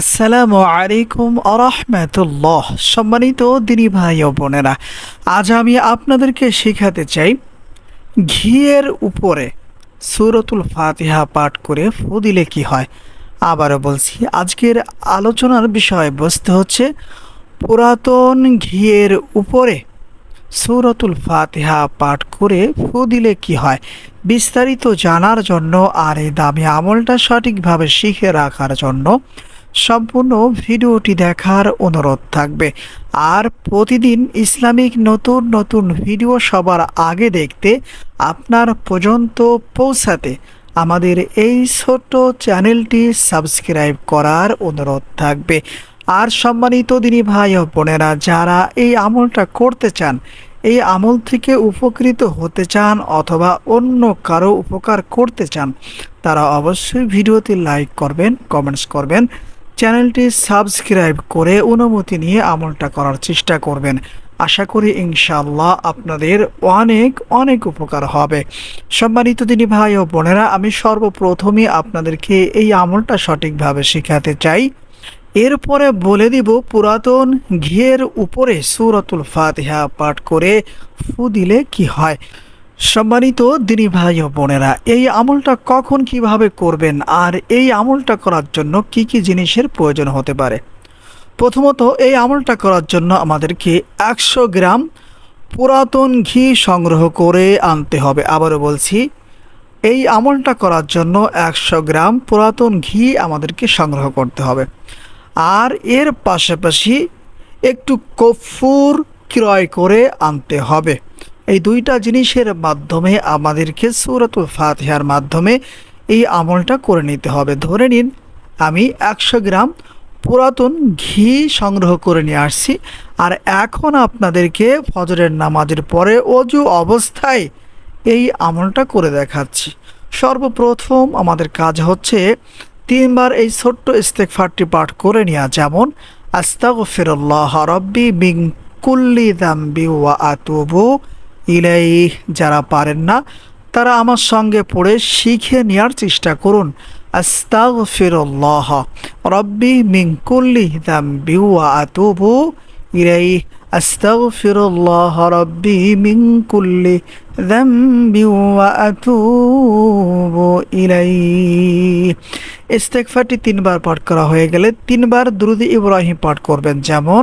আসসালামু আলাইকুম আরহামতুল্লাহ। সম্মানিত দিনী ভাই ও বোনেরা, আজ আমি আপনাদেরকে শেখাতে চাই ঘিয়ের উপরে সুরতুল ফাতিহা পাঠ করে ফু দিলে কি হয়। আবারও বলছি, আজকের আলোচনার বিষয়বস্তু হচ্ছে পুরাতন ঘিয়ের উপরে সূরতুল ফাতিহা পাঠ করে ফু দিলে কি হয়। বিস্তারিত জানার জন্য আর এই দামি আমলটা সঠিকভাবে শিখে রাখার জন্য সম্পূর্ণ ভিডিওটি দেখার অনুরোধ থাকবে। আর প্রতিদিন ইসলামিক নতুন নতুন ভিডিও সবার আগে দেখতে আপনার পর্যন্ত পৌঁছাতে আমাদের এই ছোট্ট চ্যানেলটি সাবস্ক্রাইব করার অনুরোধ থাকবে। আর সম্মানিত দিনী ভাই ও বোনেরা, যারা এই আমলটা করতে চান, এই আমল থেকে উপকৃত হতে চান অথবা অন্য কারও উপকার করতে চান, তারা অবশ্যই ভিডিওতে লাইক করবেন, কমেন্টস করবেন চ্যানেলটি সাবস্ক্রাইব করে অনুমতি নিয়ে আমলটা করার চেষ্টা করবেন। আশা করি ইনশাআল্লাহ আপনাদের অনেক অনেক উপকার হবে। সম্মানিত দিনী ভাই ও বোনেরা, আমি সর্বপ্রথমে আপনাদেরকে এই আমলটা সঠিকভাবে শেখাতে চাই। এরপরে বলে দিব পুরাতন ঘিয়ের উপরে সুরতুল ফাতিহা পাঠ করে ফু দিলে কি হয়। সম্মানিত দিনী ভাই ও বোনেরা, এই আমলটা কখন কীভাবে করবেন আর এই আমলটা করার জন্য কি কি জিনিসের প্রয়োজন হতে পারে? প্রথমত, এই আমলটা করার জন্য আমাদেরকে একশো গ্রাম পুরাতন ঘি সংগ্রহ করে আনতে হবে। আবারও বলছি, এই আমলটা করার জন্য একশো গ্রাম পুরাতন ঘি আমাদেরকে সংগ্রহ করতে হবে। আর এর পাশাপাশি একটু কফুর ক্রয় করে আনতে হবে। এই দুইটা জিনিসের মাধ্যমে আমাদেরকে সুরতুল ফাতিহার মাধ্যমে এই আমলটা করে নিতে হবে। ধরে নিন, আমি একশো গ্রাম পুরাতন ঘি সংগ্রহ করে নিয়ে আসছি আর এখন আপনাদেরকে ফজরের নামাজের পরে অজু অবস্থায় এই আমলটা করে দেখাচ্ছি। সর্বপ্রথম আমাদের কাজ হচ্ছে তিনবার এই ছোট্ট ইস্তেকফারটি পাঠ করে নেওয়া। যেমন, আস্তাগফিরুল্লাহ রব্বি মিন কুল্লি দাম্বি ওয়া আতুবু ইলাই যারা পারেন না, তারা আমার সঙ্গে পড়ে শিখে নেওয়ার চেষ্টা করুন। আস্তাগফিরুল্লাহ। রব্বি মিন কুল্লি দাম্বি ওয়া আতুবু ইলাই আস্তাগফিরুল্লাহ রব্বি মিন কুল্লি দাম্বি ওয়া আতুবু ইলাই ইস্তেকফারটি তিনবার পাঠ করা হয়ে গেলে তিনবার দুরুদি ইব্রাহিম পাঠ করবেন। যেমন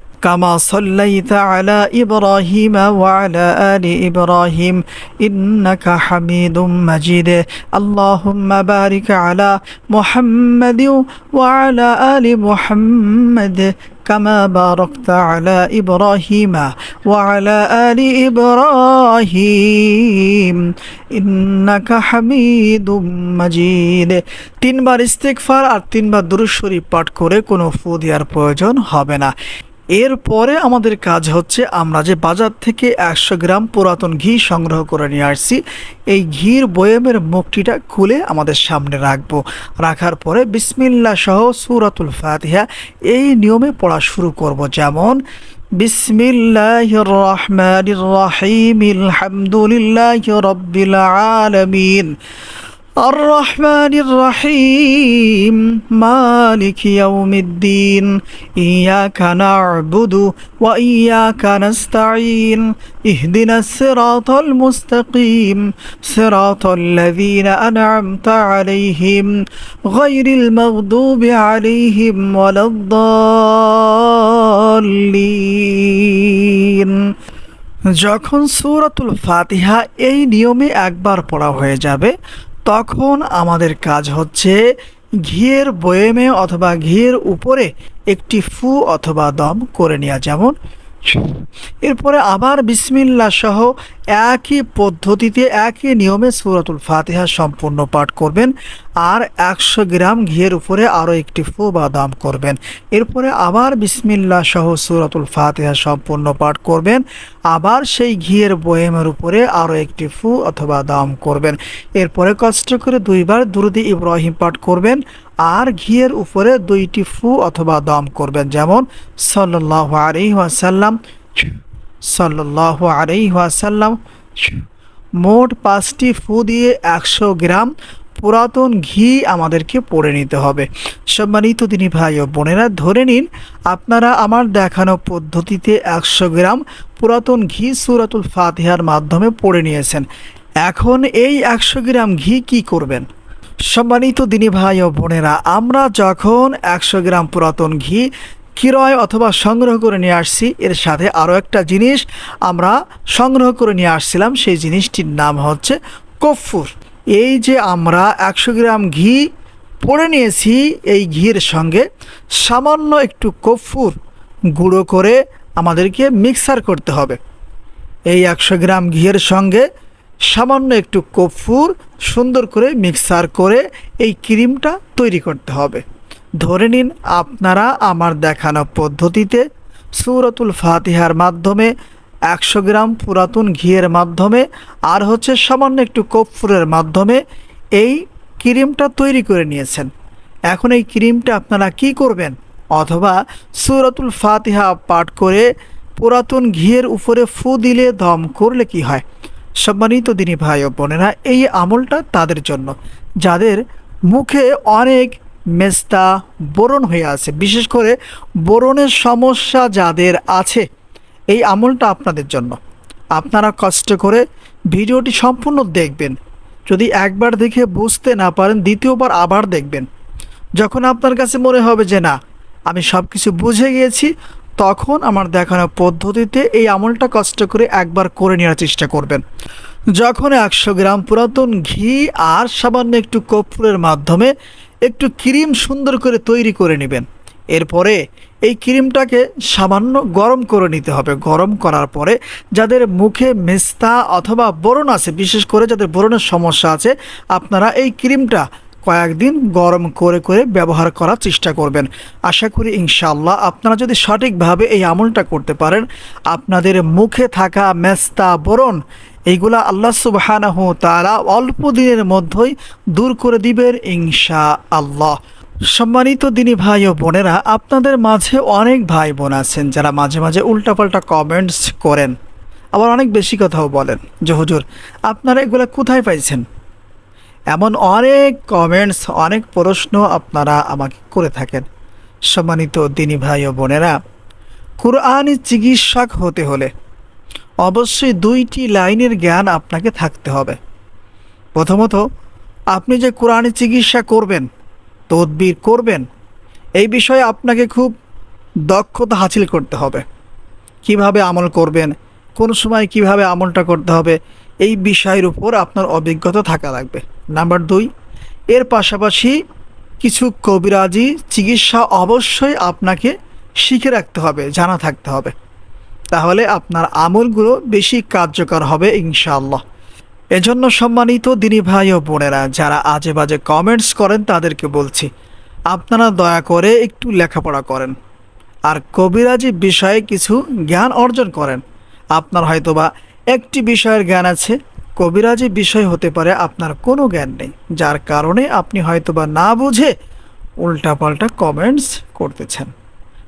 كما صليت على إبراهيم وعلى آل إبراهيم إنك حميد مجيد اللهم بارك على محمد وعلى آل محمد كما باركت على إبراهيم وعلى آل إبراهيم إنك حميد مجيد তিনবার ইস্তেকফার আর তিনবার দুরুদ শরীফ পাঠ করে কোনো ফু দেওয়ার প্রয়োজন হবে না এরপরে আমাদের কাজ হচ্ছে আমরা যে বাজার থেকে একশো গ্রাম পুরাতন ঘি সংগ্রহ করে নিয়ে আসছি, এই ঘির বয়ামের মুখটিটা খুলে আমাদের সামনে রাখব। রাখার পরে বিসমিল্লা সহ সুরাতুল ফাতিহা এই নিয়মে পড়া শুরু করব। যেমন বিসমিল্লাহ রহমান আলমিন। الرحمن الرحيم مالك يوم الدين إياك نعبد وإياك نستعين اهدنا الصراط المستقيم صراط الذين أنعمت عليهم غير المغضوب عليهم ولا الضالين যখন সূরাতুল ফাতিহা এই নিয়মে একবার পড়া হয়ে যাবে তখন আমাদের কাজ হচ্ছে ঘিয়ের বয়েমে অথবা ঘিয়ের উপরে একটি ফু অথবা দম করে নেওয়া যেমন এরপরে আবার বিসমিল্লা সহ একই পদ্ধতিতে, একই নিয়মে সুরাতুল ফাতিহা সম্পূর্ণ পাঠ করবেন আর একশো গ্রাম ঘিয়ের উপরে আরও একটি ফু বা দাম করবেন। এরপরে আবার বিসমিল্লা সহ সুরাতুল ফাতিহা সম্পূর্ণ পাঠ করবেন, আবার সেই ঘিয়ের বয়েমের উপরে আরও একটি ফু অথবা দাম করবেন। এরপরে কষ্ট করে দুইবার দুরুদি ইব্রাহিম পাঠ করবেন আর ঘিয়ের উপরে দুইটি ফু অথবা দম করবেন। যেমন সাল্লাহ আলি ওয়াসাল্লাম সাল্লাহ আলি ওয়াসাল্লাম, মোট পাঁচটি ফু দিয়ে একশো গ্রাম পুরাতন ঘি আমাদেরকে পড়ে নিতে হবে। সম্মানিত তিনি ভাই ও বোনেরা, ধরে নিন আপনারা আমার দেখানো পদ্ধতিতে একশো গ্রাম পুরাতন ঘি সুরাতুল ফাতিহার মাধ্যমে পড়ে নিয়েছেন। এখন এই একশো গ্রাম ঘি কি করবেন? সম্মানিত দিনী ভাই ও বোনেরা, আমরা যখন একশো গ্রাম পুরাতন ঘি ক্রয় অথবা সংগ্রহ করে নিয়ে আসছি, এর সাথে আরও একটা জিনিস আমরা সংগ্রহ করে নিয়ে আসছিলাম, সেই জিনিসটির নাম হচ্ছে কফুর। এই যে আমরা একশো গ্রাম ঘি পড়ে নিয়েছি, এই ঘির সঙ্গে সামান্য একটু কফুর গুঁড়ো করে আমাদেরকে মিক্সার করতে হবে। এই একশো গ্রাম ঘিয়ের সঙ্গে সামান্য একটু কফুর সুন্দর করে মিক্সার করে এই ক্রিমটা তৈরি করতে হবে। ধরে নিন আপনারা আমার দেখানো পদ্ধতিতে সুরতুল ফাতিহার মাধ্যমে একশো গ্রাম পুরাতন ঘিয়ের মাধ্যমে আর হচ্ছে সামান্য একটু কফুরের মাধ্যমে এই ক্রিমটা তৈরি করে নিয়েছেন। এখন এই ক্রিমটা আপনারা কি করবেন? অথবা সুরতুল ফাতিহা পাঠ করে পুরাতন ঘিয়ের উপরে ফু দিলে দম করলে কি হয়? সম্মানিত দিনী ভাই ও বোনেরা, এই আমলটা তাদের জন্য, যাদের মুখে অনেক মেস্তা বোরন হয়ে আছে। বিশেষ করে বোরনের সমস্যা যাদের আছে, এই আমলটা আপনাদের জন্য। আপনারা কষ্ট করে ভিডিওটি সম্পূর্ণ দেখবেন। যদি একবার দেখে বুঝতে না পারেন, দ্বিতীয়বার আবার দেখবেন। যখন আপনার কাছে মনে হবে যে, না, আমি সব কিছু বুঝে গিয়েছি তখন আমার দেখানো পদ্ধতিতে এই আমলটা কষ্ট করে একবার করে নেওয়ার চেষ্টা করবেন। যখন একশো গ্রাম পুরাতন ঘি আর সামান্য একটু কর্পূরের মাধ্যমে একটু ক্রিম সুন্দর করে তৈরি করে নেবেন। এরপরে এই ক্রিমটাকে সামান্য গরম করে নিতে হবে। গরম করার পরে যাদের মুখে মেস্তা অথবা বরণ আছে, বিশেষ করে যাদের বরণের সমস্যা আছে, আপনারা এই ক্রিমটা কয়েকদিন গরম করে করে ব্যবহার করার চেষ্টা করবেন। আশা করি ইনশাল্লাহ আপনারা যদি সঠিকভাবে এই আমলটা করতে পারেন, আপনাদের মুখে থাকা মেস্তা বরণ, এইগুলা আল্লাহ সুবাহানাহ তারা অল্প দিনের মধ্যেই দূর করে দিবেন ইনশা আল্লাহ সম্মানিত দিনী ভাই ও বোনেরা, আপনাদের মাঝে অনেক ভাই বোন আছেন যারা মাঝে মাঝে উল্টাপাল্টা কমেন্টস করেন। আবার অনেক বেশি কথাও বলেন যে, হুজুর, আপনারা এগুলো কোথায় পাইছেন? এমন অনেক কমেন্টস অনেক প্রশ্ন আপনারা আমাকে করে থাকেন। সম্মানিত দিনী ভাই ও বোনেরা, কোরআনি চিকিৎসক হতে হলে অবশ্যই দুইটি লাইনের জ্ঞান আপনাকে থাকতে হবে। প্রথমত, আপনি যে কোরআনি চিকিৎসা করবেন, তদবির করবেন, এই বিষয়ে আপনাকে খুব দক্ষতা হাসিল করতে হবে। কীভাবে আমল করবেন, কোন সময় কীভাবে আমলটা করতে হবে, এই বিষয়ের উপর আপনার অভিজ্ঞতা থাকা লাগবে। নাম্বার দুই, এর পাশাপাশি কিছু কবিরাজি চিকিৎসা অবশ্যই আপনাকে শিখে রাখতে হবে, জানা থাকতে হবে। তাহলে আপনার আমলগুলো বেশি কার্যকর হবে ইনশাআল্লাহ। এজন্য সম্মানিত দিনী ভাই ও বোনেরা, যারা আজে বাজে কমেন্টস করেন তাদেরকে বলছি, আপনারা দয়া করে একটু লেখাপড়া করেন। আর কবিরাজি বিষয়ে কিছু জ্ঞান অর্জন করেন। আপনার হয়তোবা একটি বিষয়ের জ্ঞান আছে কবিরাজি বিষয় হতে পারে আপনার কোনো জ্ঞান নেই, যার কারণে আপনি হয়তোবা না বুঝে উল্টাপাল্টা কমেন্টস করতেছেন।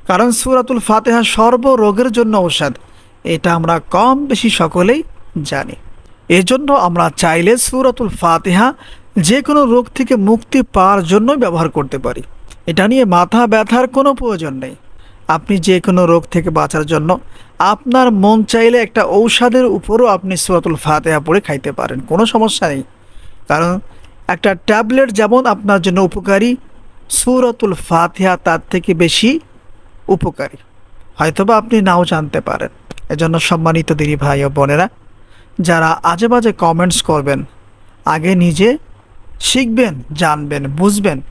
কারণ সুরাতুল ফাতেহা সর্ব রোগের জন্য ঔষধ, এটা আমরা কম বেশি সকলেই জানি। এজন্য আমরা চাইলে সুরাতুল ফাতেহা যে কোনো রোগ থেকে মুক্তি পাওয়ার জন্য ব্যবহার করতে পারি। এটা নিয়ে মাথা ব্যথার কোনো প্রয়োজন নেই। আপনি যে কোনো রোগ থেকে বাঁচার জন্য আপনার মন চাইলে একটা ঔষধের উপরও আপনি সুরাতুল ফাতেহা পড়ে খাইতে পারেন, কোনো সমস্যা নেই। কারণ একটা ট্যাবলেট যেমন আপনার জন্য উপকারী, সুরাতুল ফাতেহা তার থেকে বেশি উপকারী। হয়তোবা আপনি নাও জানতে পারেন। এজন্য সম্মানিত দিদি ভাই ও বোনেরা, যারা আজে বাজে কমেন্টস করবেন, আগে নিজে শিখবেন, জানবেন, বুঝবেন,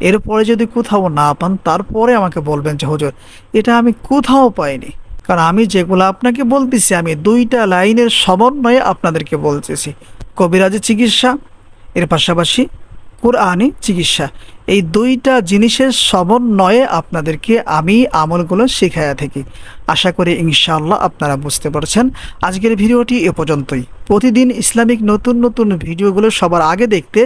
এরপরে যদি কোথাও না পান, তারপরে আমাকে বলবেন যে, হুজুর, এটা আমি কোথাও পাইনি। কারণ আমি যেগুলো আপনাকে বলতেছি, আমি দুইটা লাইনের সমন্বয়ে আপনাদেরকে বলতেছি। কবিরাজি চিকিৎসা, এর পাশাপাশি কোরআনি চিকিৎসা। এই দুইটা জিনিসের সমন্বয়ে আপনাদেরকে আমি আমলগুলো শেখাইয়া থাকি। আশা করি ইনশাআল্লাহ আপনারা বুঝতে পারছেন। আজকের ভিডিওটি এ পর্যন্তই। প্রতিদিন ইসলামিক নতুন নতুন ভিডিওগুলো সবার আগে দেখতে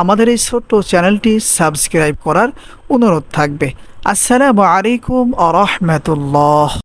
আমাদের এই ছোট্ট চ্যানেলটি সাবস্ক্রাইব করার অনুরোধ থাকবে। আসসালামু আলাইকুম আ রহমতুল্লাহ।